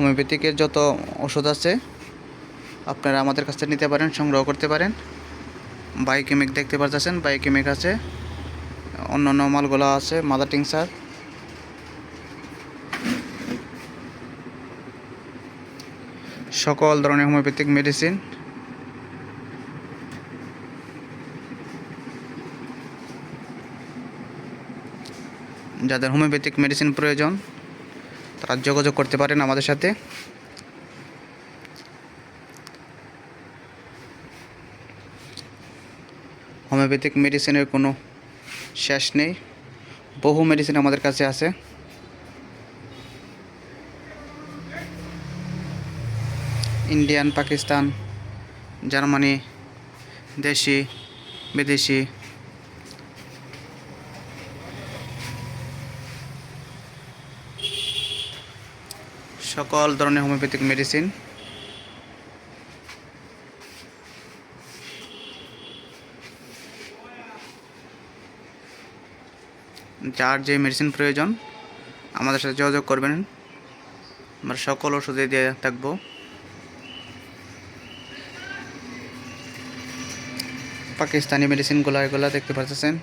হোমিওপ্যাথিকের যত ওষুধ আছে, আপনারা আমাদের কাছ থেকে নিতে পারেন, সংগ্রহ করতে পারেন। বায়োকেমিক দেখতে পাচ্ছেন বায়োকেমিক আছে। অন্য অন্য মালগুলো আছে মাদার টিংসার সকল ধরনের হোমিওপ্যাথিক মেডিসিন যাদের হোমিওপ্যাথিক মেডিসিন প্রয়োজন তারা যোগাযোগ করতে পারেন আমাদের সাথে। হোমিওপ্যাথিক মেডিসিনের কোনো শেষ নেই। বহু মেডিসিন আমাদের কাছে আছে। ইন্ডিয়ান, পাকিস্তান, জার্মানি, দেশি, বিদেশি সকল ধরনের হোমিওপ্যাথিক মেডিসিন। যার যে মেডিসিন প্রয়োজন, আমাদের সাথে যোগাযোগ করবেন। আমরা সকল ওষুধে দিয়ে থাকব। পাকিস্তানি মেডিসিনগুলো এগুলো দেখতে পাচ্ছেন